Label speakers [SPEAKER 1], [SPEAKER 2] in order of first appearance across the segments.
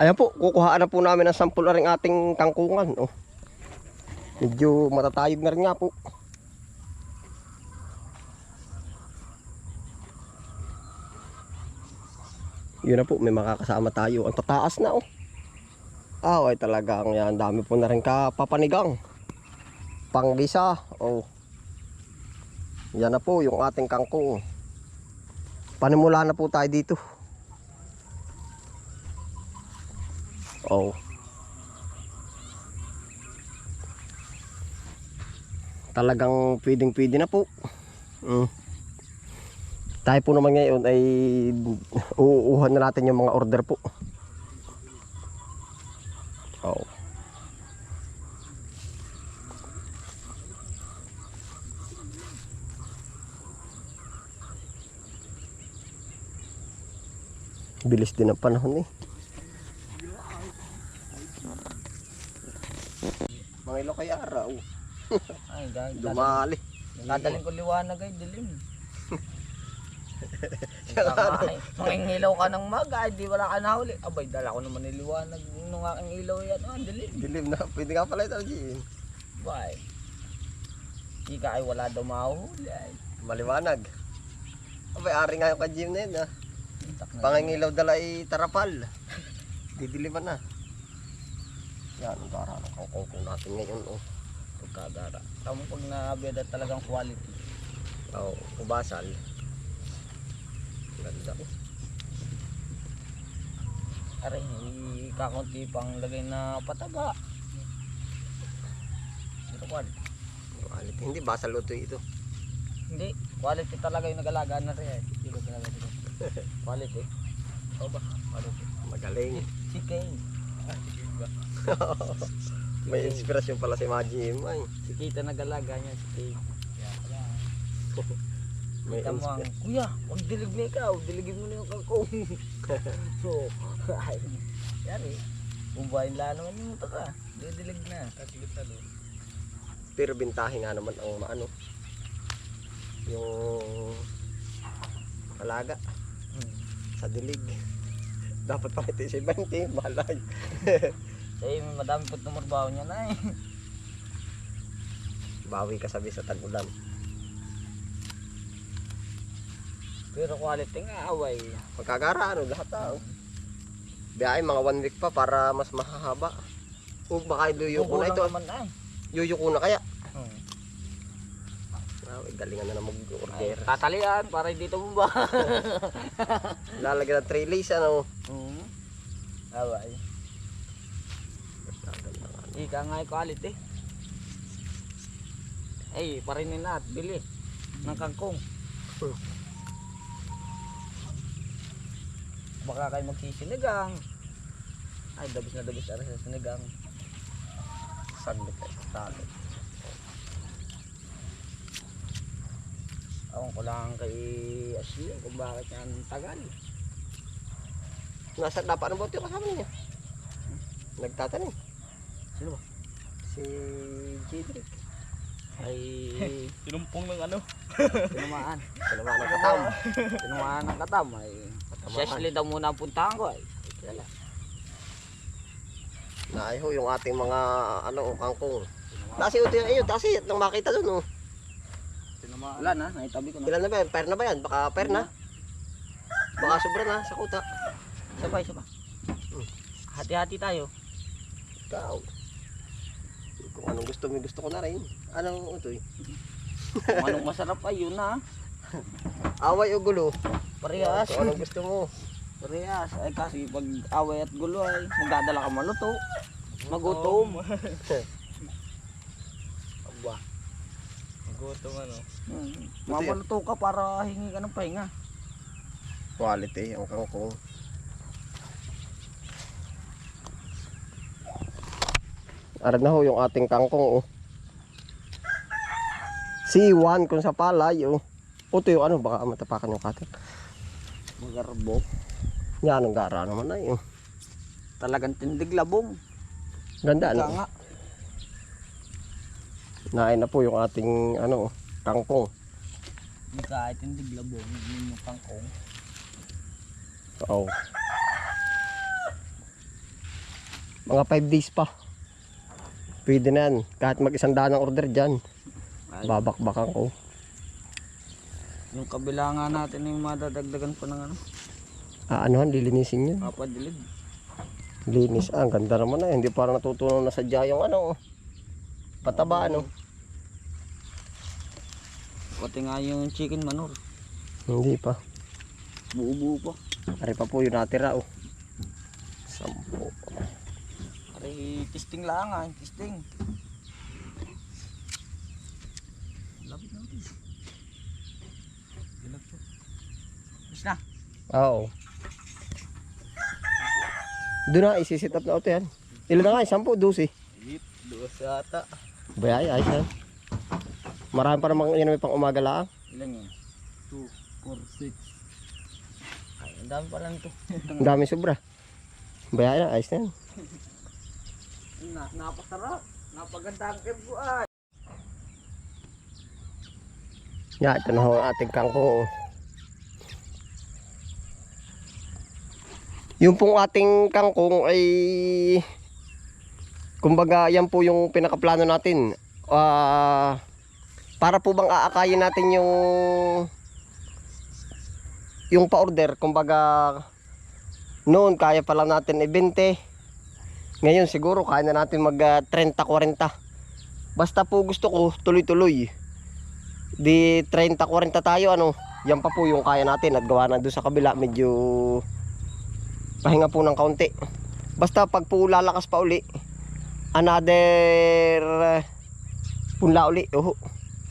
[SPEAKER 1] Ayan po, kukuhaan na po namin ang sample na rin ating kangkungan. Oh. Medyo matatayog na rin nga po. Yun na po, may makakasama tayo. Ang tataas na oh. Ah, ay talagang yan. Dami po na rin kapapanigang. Panggisa. Oh. Yan na po yung ating kangkong. Panimula na po tayo dito. Oh. Talagang pwedeng pwede na po. Mm. Tayo po naman ngayon ay uuuhan na natin yung mga order po. Oh. Bilis din ang panahon eh. Mga ilo kay araw.
[SPEAKER 2] Ay, dahil
[SPEAKER 1] Dumali.
[SPEAKER 2] Dadaling ko liwanag ay dilim. Kakay, mangingilaw ka ng maga, ay di wala ka nahuli. Abay, dala ko naman niliwanag nung aking ilaw yan. Ah, dilim.
[SPEAKER 1] Dilim na. Pwede nga pala ito, Jean.
[SPEAKER 2] Bye. Ika ay wala daw mahuhuli ay.
[SPEAKER 1] Maliwanag. Abay, ari nga yung ka-gym na yun ah.
[SPEAKER 2] Itak na.
[SPEAKER 1] Pangingilaw dala ay tarapal. Didiliman na. Yan, gara ng kangkong natin ngayon. Oh.
[SPEAKER 2] Pagkagara. Tamo pag nabiyada talagang quality.
[SPEAKER 1] Oh, kubasal. Ganda. oh.
[SPEAKER 2] Aray, kakunti pang lagay na pataga. Pero quality.
[SPEAKER 1] Quality. Hindi, basal ito ito.
[SPEAKER 2] Hindi, quality talaga yung nagalaga na rin eh. Hindi ko talaga dito. Quality. O ba? Quality.
[SPEAKER 1] Magaling.
[SPEAKER 2] Kane. Ah, Kane ba?
[SPEAKER 1] May inspirasyon pala si Majim. Ay,
[SPEAKER 2] Si Kita nagalaga niya, si pala.
[SPEAKER 1] may
[SPEAKER 2] Kita mo ang,
[SPEAKER 1] inspirasyon.
[SPEAKER 2] kuya, huwag dilig na ikaw. Diligin mo na yung kangkong. so, ay, yan eh. Bumbayin lang naman yung muta ka. Didilig na. Kasigit na doon.
[SPEAKER 1] Pero bintahe nga naman ang maano. Yung alaga
[SPEAKER 2] Hmm.
[SPEAKER 1] sa dilig. Dapat pa ito si 20, balay.
[SPEAKER 2] Eh, madami po tumurbaho niya na eh.
[SPEAKER 1] Bawi ka sabi sa tag-ulan.
[SPEAKER 2] Pero quality nga, away.
[SPEAKER 1] Pagkagara, ano, lahat tao. Biyahe, mga one week pa para mas mahahaba. O baka luyo ko na ito.
[SPEAKER 2] naman ay.
[SPEAKER 1] Yuyo ko na kaya.
[SPEAKER 2] Hmm.
[SPEAKER 1] Ah, galingan na na mag-order.
[SPEAKER 2] tatalian para hindi tumumba.
[SPEAKER 1] Lalagyan ng 3 lace, ano.
[SPEAKER 2] Hmm. Away. Ika nga yung quality. Ay, parinin na at bili ng kangkong. Baka kayo magsisinigang. Ay, dabis na dabis ara sa sinigang.
[SPEAKER 1] Saglit kayo. Talo.
[SPEAKER 2] Ewan ko lang kay Ashley kung bakit yan tagal.
[SPEAKER 1] Nasa dapat ng bote kasama niya. Nagtatanim.
[SPEAKER 2] Sino ba?
[SPEAKER 1] Si Jedrick.
[SPEAKER 2] Ay,
[SPEAKER 3] Tinumpong ng ano?
[SPEAKER 2] tinumaan.
[SPEAKER 1] Kalaman ng katam.
[SPEAKER 2] Tinumaan ng katam. Ay, si Ashley daw muna ang puntahan ko. Ay, kilala.
[SPEAKER 1] Naiho yung ating mga ano kangkong. Tasi ito yung ayun, tasi at nang makita doon oh.
[SPEAKER 3] Tinamaan.
[SPEAKER 2] Wala na, naitabi ko na.
[SPEAKER 1] Ilan na ba yan? Pair na ba yan? Baka pair na. Baka sobra na sa kuta.
[SPEAKER 2] Pa, isa pa. Hati-hati tayo.
[SPEAKER 1] Ikaw. Kung anong gusto mo, gusto ko na rin. Anong ito eh?
[SPEAKER 2] Kung anong masarap ay yun na.
[SPEAKER 1] Away o gulo?
[SPEAKER 2] Parehas.
[SPEAKER 1] Kung anong gusto mo.
[SPEAKER 2] Parehas. Ay kasi pag away at gulo ay magdadala ka maluto. Magutom. Aba.
[SPEAKER 3] Gutom ano.
[SPEAKER 2] Hmm. Mamaluto ka para hingi ka ng pahinga.
[SPEAKER 1] Quality ang kangkong. Aran na ho yung ating kangkong oh. C1 kung sa palay oh. Puto yung ano, baka matapakan yung cutter.
[SPEAKER 2] Magarbo.
[SPEAKER 1] Yan ang gara naman na yun.
[SPEAKER 2] Talagang tindig labong.
[SPEAKER 1] Ganda ano.
[SPEAKER 2] nga.
[SPEAKER 1] Nain na po yung ating ano, kangkong.
[SPEAKER 2] Kahit tindig labong. Yun yung kangkong.
[SPEAKER 1] Oh. Mga 5 days pa. Pwede na yan. Kahit mag-isang daan ng order dyan. Babakbakan ko.
[SPEAKER 2] yung kabila nga natin yung madadagdagan pa ng ano,
[SPEAKER 1] Ah, anuhan, lilinisin yun.
[SPEAKER 2] papadilig.
[SPEAKER 1] Linis. Ah, ang ganda naman na. Hindi parang natutunan na sadya yung ano. Pataba ano.
[SPEAKER 2] Pati nga yung chicken manure.
[SPEAKER 1] Hindi pa.
[SPEAKER 2] Buo-buo pa.
[SPEAKER 1] Ari pa po yung natira oh.
[SPEAKER 2] Pare, testing lang ah, testing. Lapit natin. Ilag po. Bis na.
[SPEAKER 1] Oo. Doon na, isisit up na ito yan. Ilan na nga, sampo, dusi.
[SPEAKER 3] Hit, dos ata.
[SPEAKER 1] Bayay, ayos yan. Marami pa namang yan may pang umaga lang.
[SPEAKER 2] Ilan yun? 2, 4, 6. Ay, ang dami pala nito.
[SPEAKER 1] Ang dami sobra. Bayay na, ayos na yan.
[SPEAKER 2] na, napasarap. Napaganda ang kerbo ay.
[SPEAKER 1] Yan, ito na ho ating kangkong. Yung pong ating kangkong ay kumbaga yan po yung pinakaplano natin. Ah, para po bang aakayin natin yung yung pa-order, kumbaga noon kaya pa lang natin i-20. Ngayon siguro kaya na natin mag ah, 30-40. Basta po gusto ko tuloy-tuloy. Di 30-40 tayo ano? Yan pa po yung kaya natin at gawa na doon sa kabila medyo pahinga po ng kaunti. Basta pag po lalakas pa uli another uh, punla uli oho.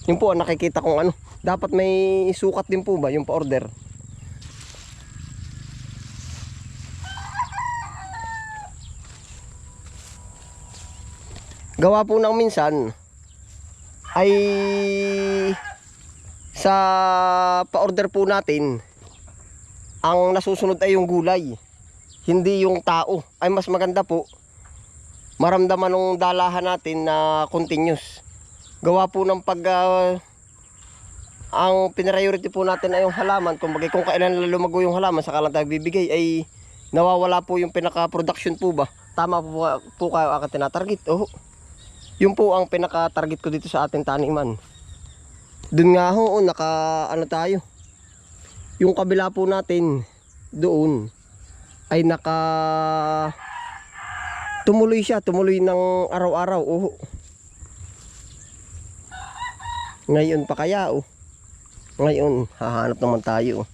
[SPEAKER 1] Yun po nakikita kong ano. Dapat may sukat din po ba yung pa gawa po ng minsan ay sa pa-order po natin ang nasusunod ay yung gulay hindi yung tao. Ay mas maganda po maramdaman ng dalahan natin na continuous. Gawa po ng pag ah, ang pinariority po natin ay yung halaman. Kumbaga kung kailan lumago yung halaman saka lang tayo bibigay ay nawawala po yung pinaka production po ba? Tama po, po kayo aking tinatarget? Oh yun po ang pinaka-target ko dito sa ating taniman. Doon nga ho, oh, naka ano tayo. Yung kabila po natin doon ay naka tumuloy siya, tumuloy ng araw-araw. Oh. Ngayon pa kaya oh. Ngayon, hahanap naman tayo. oh.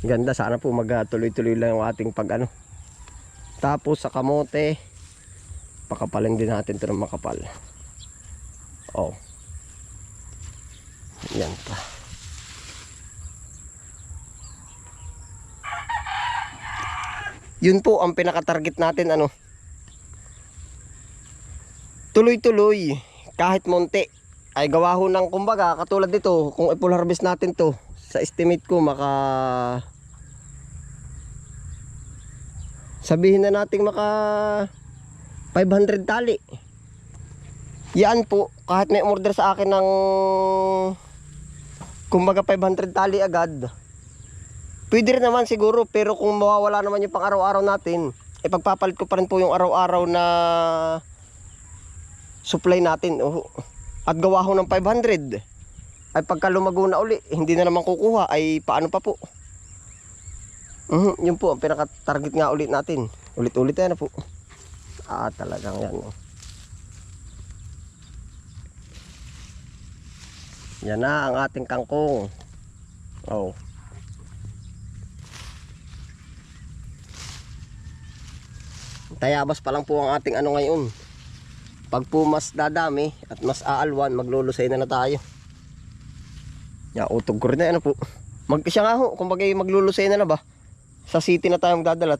[SPEAKER 1] Ganda sana po magtuloy-tuloy lang yung ating pag ano. Tapos sa kamote, pakapalin din natin ito ng makapal. Oh. Yan pa. Yun po ang pinaka-target natin ano? Tuloy-tuloy kahit monte ay gawa ho ng kumbaga katulad dito kung i-full harvest natin to sa estimate ko maka sabihin na natin maka 500 tali. Yan po, kahit may order sa akin ng kumbaga 500 tali agad. Pwede rin naman siguro, pero kung mawawala naman yung pang araw-araw natin, ipagpapalit ko pa rin po yung araw-araw na supply natin. Oh. At gawa ho ng 500. Ay pagka lumago na uli, hindi na naman kukuha, ay paano pa po? Mhm, yun po, ang pinaka-target nga ulit natin. Ulit-ulit na po. Ah, talagang yan. Oh. Yan na ang ating kangkong. Oh. Tayabas pa lang po ang ating ano ngayon. Pag po mas dadami at mas aalwan, maglulusay na na tayo. Ya, utog ko rin na ano po. Mag siya nga ho, kumbaga maglulusay na na ba? Sa city na tayong dadalat.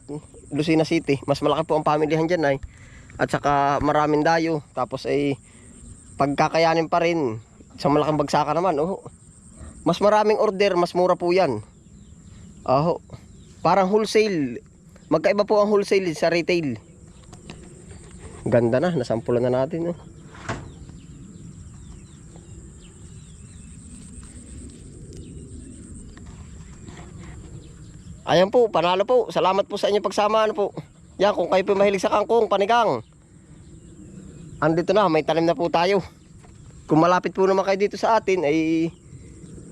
[SPEAKER 1] Lucena City. Mas malaki po ang pamilyahan dyan ay. At saka maraming dayo. Tapos ay pagkakayanin pa rin. Sa malaking bagsaka naman. Oh. Mas maraming order, mas mura po yan. Aho. Parang wholesale. Magkaiba po ang wholesale sa retail. Ganda na, nasampulan na natin. Oh. Ayan po, panalo po. Salamat po sa inyong pagsama. Ano po. Yan, kung kayo po mahilig sa kangkong, panigang. Andito na, may tanim na po tayo. Kung malapit po naman kayo dito sa atin, ay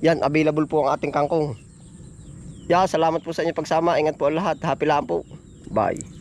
[SPEAKER 1] yan, available po ang ating kangkong. Yan, salamat po sa inyong pagsama. Ingat po ang lahat. Happy lang po. Bye.